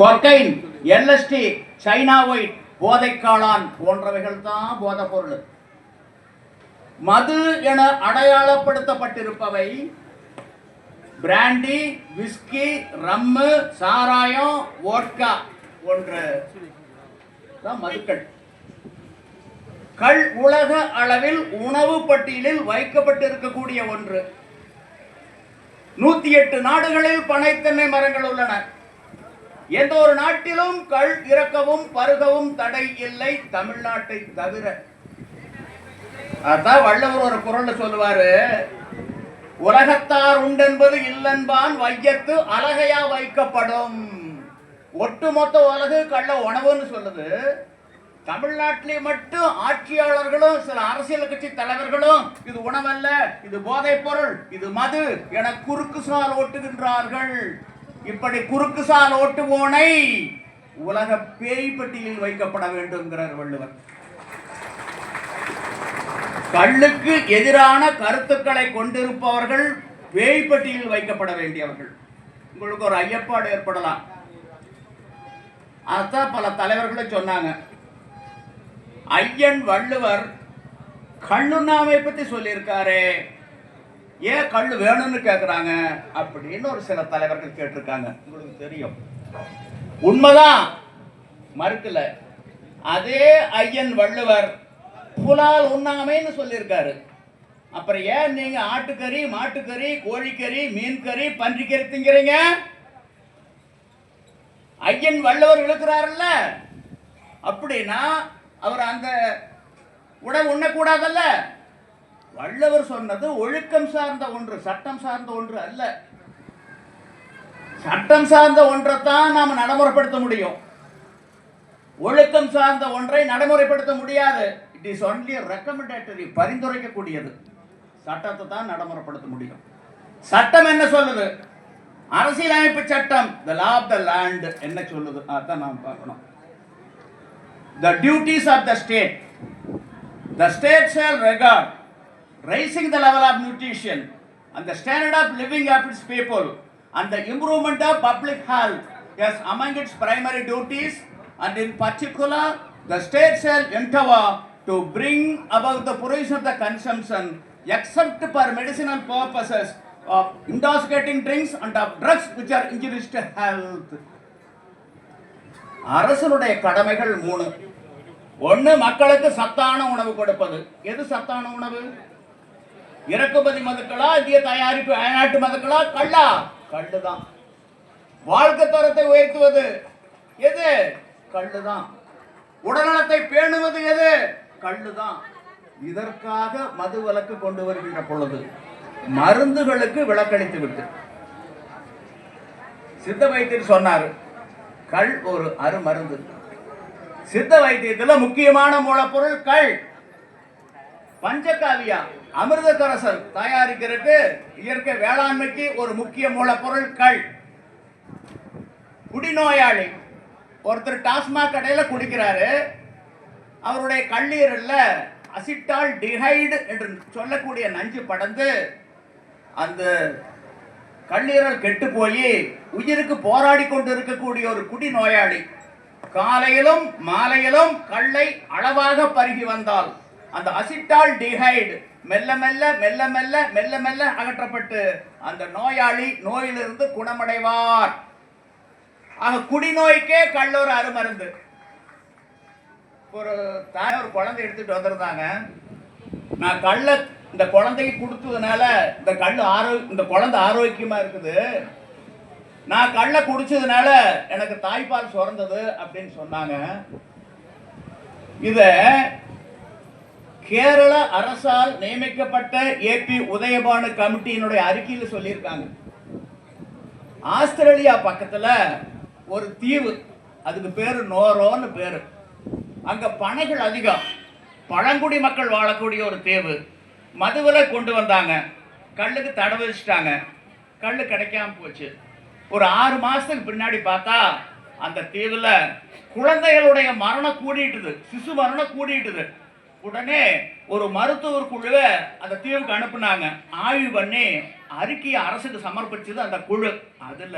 Cocaine LSD China white போதைக்காளான் போன்றவைகள் தான் போதைப் பொருள் மது என அடையாளப்படுத்தப்பட்டிருப்பவை பிராண்டி விஸ்கி ரம்மு சாராயம் ஓட்கா போன்ற. தான் மதுக்கள். கள் உலக அளவில் உணவு பட்டியலில் வைக்கப்பட்டிருக்கக்கூடிய ஒன்று. நூத்தி எட்டு நாடுகளில் பனைத்தென்னை மரங்கள் உள்ளன. எந்த ஒரு நாட்டிலும் கள் இறக்கவும் பருகவும் தடை இல்லை தமிழ்நாட்டை தவிர. அதான் வல்லவர் ஒரு குரல்ல சொல்லுவாரு உலகத்தார் உண்டென்பது இல்லென்பான் வையத்து அழகையா வைக்கப்படும். ஒட்டுமொத்த உலகு கள்ள உணவுன்னு சொல்லுது. தமிழ்நாட்டிலே மட்டும் ஆட்சியாளர்களும் சில அரசியல் கட்சி தலைவர்களும் இது உணவல்ல இது போதைப் பொருள் இது மது என குறுக்கு சால் ஓட்டுகின்றார்கள். இப்படி குறுக்கு சால் ஓட்டுவோனை உலக பேய் பெட்டியில் வைக்கப்பட வேண்டும்ங்கிறார் வள்ளுவர். கள்ளுக்கு எதிரான கருத்துக்களை கொண்டிருப்பவர்கள் பேய் பெட்டியில் வைக்கப்பட வேண்டியவர்கள். உங்களுக்கு ஒரு ஐயப்பாடு ஏற்படலாம். அதான் பல தலைவர்களும் சொன்னாங்க. ஐயன் வள்ளுவர் கண்ணுண்ணாவை பத்தி சொல்லியிருக்காரே. ஏன் கல் வேணும்னு கேட்குறாங்க அப்படின்னு ஒரு சில தலைவர்கள் கேட்டிருக்காங்க. உங்களுக்கு தெரியும். உண்மைதான். மறுக்கல. அதே ஐயன் வள்ளுவர் புலால் உண்ணாமைன்னு சொல்லியிருக்காரு. அப்புறம் ஏன் நீங்க ஆட்டுக்கறி மாட்டுக்கறி கோழிக்கறி மீன் கறி பன்றிக்கறி திங்கிறீங்க? ஐயன் வள்ளுவர் இழுக்கிறாருல்ல. அப்படின்னா அவர் அந்த உணவு உண்ணக்கூடாதல்ல. வள்ளுவர் சொன்னது ஒழுக்கம் சார்ந்த ஒன்று சட்டம் சார்ந்த ஒன்று அல்ல. சட்டம் சார்ந்த ஒன்றைத்தான் நாம் நடைமுறைப்படுத்த முடியும். ஒழுக்கம் சார்ந்த ஒன்றை நடைமுறைப்படுத்த முடியாது. இட் இஸ் ஒன்லி ரெக்கமெண்டேட்டரி பரிந்துரைக்கக்கூடியது. சட்டத்தை தான் நடைமுறைப்படுத்த முடியும். சட்டம் என்ன சொல்லுது? அரசியலமைப்பு சட்டம் த லா ஆஃப் த லேண்ட் என்ன சொல்லுது? அதான் நாம் பார்க்கணும். The duties of the state the state shall record raising the level of nutrition and the standard of living of its people and the improvement of public health is among its primary duties and in particular the state shall endeavor to bring about the provision of the consumption except for medicinal purposes of intoxicating drinks and of drugs which are injurious to health. அரசனுடைய கடமைகள் மூணு ஒன்று மக்களுக்கு சத்தான உணவு கொடுப்பது எது சத்தான உணவு இறக்குமதி மதுக்களா இந்திய தயாரிப்பு அயல்நாட்டு மதுக்களா? கள்ளா கள்ளு தான் வாழ்க்கை தரத்தை உயர்த்துவது எது? கள்ளு தான் உடல்நலத்தை பேணுவது எது? கள்ளு தான் இதற்காக மது விலக்கு கொண்டு வருகின்ற பொழுது மருந்துகளுக்கு விலக்களித்து விட்டு. சித்த வைத்தியர் சொன்னார் கள் ஒரு அருமருந்து சித்த வைத்தியத்தில் முக்கியமான மூலப்பொருள் கள் பஞ்சகாவியா. அமிர்தக்கரசல் தயாரிக்கிறதுக்கு இயற்கை வேளாண்மைக்கு ஒரு முக்கிய மூலப்பொருள் கள் குடிநோயாளி. ஒருத்தர் டாஸ்மாக் கடையில் குடிக்கிறாரு. அவருடைய கல்லீரல்ல அசிட்டால் டிஹைடு என்று சொல்லக்கூடிய நஞ்சு படந்து அந்த கல்லீரல் கெட்டு போய் உயிருக்கு போராடி கொண்டு இருக்கக்கூடிய ஒரு குடிநோயாளி. காலையிலும் மாலையிலும் கல்லை அளவாக பருகி வந்தால் அந்த அசிட்டால் டிஹைடு மெல்ல மெல்ல மெல்ல மெல்ல மெல்ல மெல்ல அகற்றப்பட்டு அந்த நோயாளி நோயிலிருந்து குணமடைவார். ஆக குடிநோய்க்கே கல் ஒரு அருமருந்து. ஒரு தாய் ஒரு குழந்தை எடுத்துட்டு வந்திருந்தாங்க. நான் கள்ள இந்த குழந்தைக்கு கொடுத்ததுனால இந்த கல் ஆரோ இந்த குழந்தை ஆரோக்கியமா இருக்குது. நான் கள்ள குடிச்சதுனால எனக்கு தாய்ப்பால் சுரந்தது அப்படின்னு சொன்னாங்க. இதை கேரள அரசால் நியமிக்கப்பட்ட ஏபி உதயபானு கமிட்டியினுடைய அறிக்கையில் சொல்லியிருக்காங்க. ஆஸ்திரேலியா பக்கத்தில் ஒரு தீவு அதுக்கு பேர் நோரோன்னு பேர். அங்கே பனைகள் அதிகம். பழங்குடி மக்கள் வாழக்கூடிய ஒரு தீவு. மதுவில் கொண்டு வந்தாங்க. கல்லுக்கு தடை வச்சுட்டாங்க கல் கிடைக்காம போச்சு. ஒரு ஆறு மாதத்துக்கு பின்னாடி பார்த்தா அந்த தீவில் குழந்தைகளுடைய மரணம் கூடிட்டுது. சிசு மரணம் கூடிட்டுது. உடனே ஒரு மருத்துவர் குழுவை அந்த தீவுக்கு அனுப்புனாங்க. ஆய்வு பண்ணி அறிக்கையை அரசுக்கு சமர்ப்பிச்சது அந்த குழு. அதுல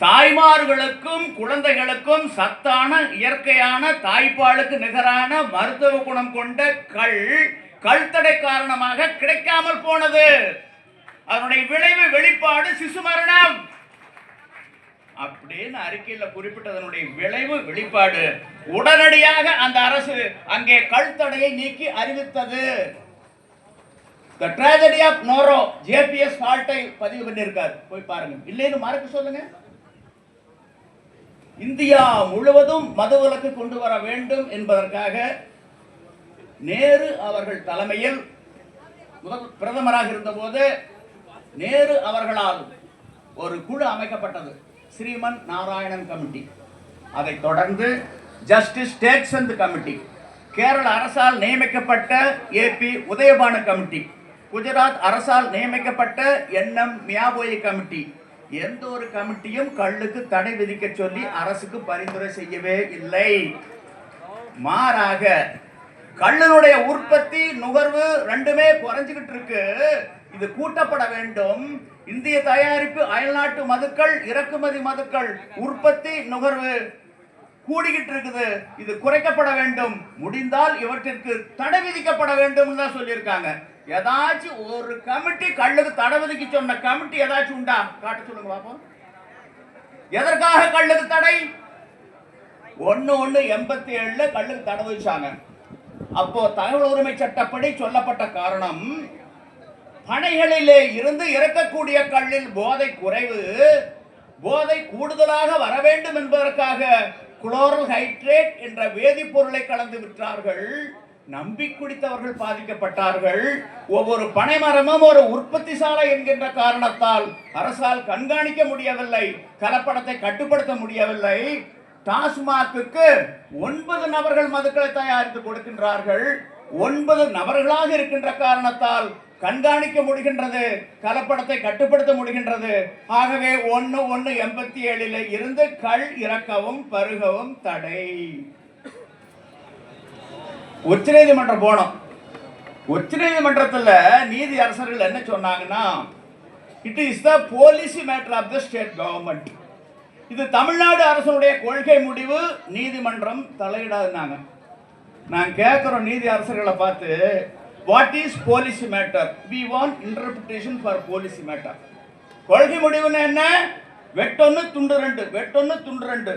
தாய்மார்களுக்கும் குழந்தைகளுக்கும் சத்தான இயற்கையான தாய்ப்பாலுக்கு நிகரான மருத்துவ குணம் கொண்ட கல் கல்தடை காரணமாக கிடைக்காமல் போனது. அதனுடைய விளைவு வெளிப்பாடு சிசு மரணம் அப்படின்னு அறிக்கையில் குறிப்பிட்டதனுடைய விளைவு வெளிப்பாடு உடனடியாக அந்த அரசு அங்கே கல்தடையை நீக்கி அறிவித்தது. த tragedy ஆஃப் நோரோ ஜேபிஎஸ் ஃபால்ட்டை பதிவு பண்ணியிருக்காரு. போய் பாருங்க. இல்லைன்னு மறக்க சொல்லுங்க. இந்தியா முழுவதும் மதுவிலக்கு கொண்டு வர வேண்டும் என்பதற்காக நேரு அவர்கள் தலைமையில் முதல் பிரதமராக இருந்தபோது நேரு அவர்களால் ஒரு குழு அமைக்கப்பட்டது. ஸ்ரீமன் நாராயணன் கமிட்டி. அதைத் தொடர்ந்து ஜஸ்டிஸ் டேக்சந்த் கமிட்டி. கேரள அரசால் நியமிக்கப்பட்ட ஏபி உதயபானு கமிட்டி. குஜராத் அரசால் நியமிக்கப்பட்ட என்எம் மியாபோயி கமிட்டி. எந்த ஒரு கமிட்டியும் கல்லுக்கு தடை விதிக்க சொல்லி அரசுக்கு பரிந்துரை செய்யவே இல்லை. மாறாக கள்ளனுடைய உற்பத்தி நுகர்வு ரெண்டுமே குறைஞ்சுக்கிட்டு இருக்கு. இது கூட்டப்பட வேண்டும். இந்திய தயாரிப்பு அயல்நாட்டு மதுக்கள் இறக்குமதி மதுக்கள் உற்பத்தி நுகர்வு கூடிக்கிட்டு இருக்குது இது குறைக்கப்பட வேண்டும். முடிந்தால் இவற்றிற்கு தடை விதிக்கப்பட வேண்டும் தான் சொல்லியிருக்காங்க. ஏதாச்சும் ஒரு கமிட்டி கள்ளுக்கு தடை விதிக்க சொன்ன கமிட்டி ஏதாச்சும் உண்டா? காட்ட சொல்லுங்க பாப்போம். எதற்காக கள்ளுக்கு தடை? ஒன்று ஒன்று எண்பத்தி ஏழுல கள்ளுக்கு தடை விதிச்சாங்க. அப்போ தகவல் உரிமை சட்டப்படி சொல்லப்பட்ட காரணம் பனைகளிலே இருந்து இறக்கக்கூடிய கல்லில் போதை குறைவு போதை கூடுதலாக வர வேண்டும் என்பதற்காக குளோரல் ஹைட்ரேட் என்ற வேதிப்பொருளை கலந்து விற்றார்கள். நம்பி குடித்தவர்கள் பாதிக்கப்பட்டார்கள். ஒவ்வொரு பனைமரமும் ஒரு உற்பத்தி சாலை என்கின்ற காரணத்தால் அரசால் கண்காணிக்க முடியவில்லை கலப்படத்தை கட்டுப்படுத்த முடியவில்லை. டாஸ்மாக்கு ஒன்பது நபர்கள் மதுக்களை தயாரித்து கொடுக்கின்றார்கள். ஒன்பது நபர்களாக இருக்கின்ற காரணத்தால் கண்காணிக்க முடிகின்றது கலப்படத்தை கட்டுப்படுத்த முடிகின்றது. ஆகவே ஒன்று ஒன்று எண்பத்தி ஏழில் இருந்து கள் இறக்கவும் பருகவும் தடை. உச்சநீதிமன்றம் போனோம். உச்சநீதிமன்றத்தில் நீதி அரசர்கள் என்ன சொன்னாங்கன்னா it is the policy matter of the state government இது தமிழ்நாடு அரசனுடைய கொள்கை முடிவு நீதிமன்றம் தலையிடாதுனாங்க நான் கேட்குறோம் நீதி அரசர்களை பார்த்து what is policy matter we want interpretation for policy matter கொள்கை முடிவுன்னு என்ன? வெட்டொன்னு துண்டு ரெண்டு. வெட்டொன்னு துண்டு ரெண்டு.